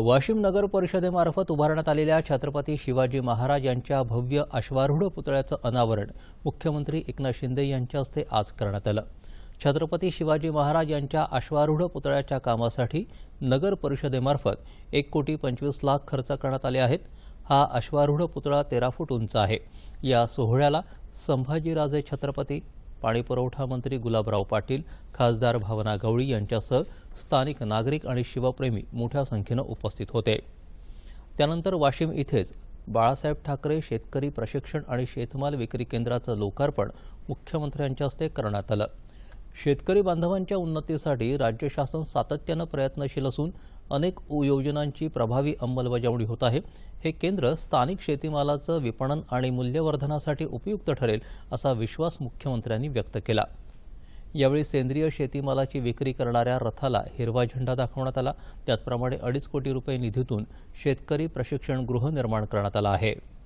वाशिम नगर परिषदेमार्फत उभारण्यात आलेल्या छत्रपती शिवाजी महाराज यांच्या भव्य अश्वारूढ पुतळ्याचं अनावरण मुख्यमंत्री एकनाथ शिंदे यांच्या हस्ते आज करण्यात आलं. छत्रपती शिवाजी महाराज यांच्या अश्वारूढ पुतळ्याच्या कामासाठी नगर परिषदेमार्फत एक कोटी पंचवीस लाख खर्च करण्यात आले आहेत. हा अश्वारूढ पुतळा तेरा फूट उंच आहे. या सोहळ्याला संभाजीराजे छत्रपती पाणीपुरवठा मंत्री गुलाबराव पाटील खासदार भावना गवळी यांच्यासह स्थानिक नागरिक आणि शिवप्रेमी मोठ्या संख्येनं उपस्थित होते. त्यानंतर वाशिम इथेच बाळासाहेब ठाकरे शेतकरी प्रशिक्षण आणि शेतमाल विक्री केंद्राचं लोकार्पण मुख्यमंत्र्यांच्या हस्ते करण्यात आलं. शेतकरी बांधवांच्या उन्नतीसाठी राज्य शासन सातत्यानं प्रयत्नशील असून अनेक योजनांची प्रभावी अंमलबजावणी होत आहे. हे केंद्र स्थानिक शेतीमालाचं विपणन आणि मूल्यवर्धनासाठी उपयुक्त ठरेल असा विश्वास मुख्यमंत्र्यांनी व्यक्त केला. यावेळी सेंद्रिय शेतीमालाची विक्री करणाऱ्या रथाला हिरवा झेंडा दाखवण्यात आला. त्याचप्रमाणे अडीच कोटी रुपये निधीतून शेतकरी प्रशिक्षण गृह निर्माण करण्यात आलं आहे.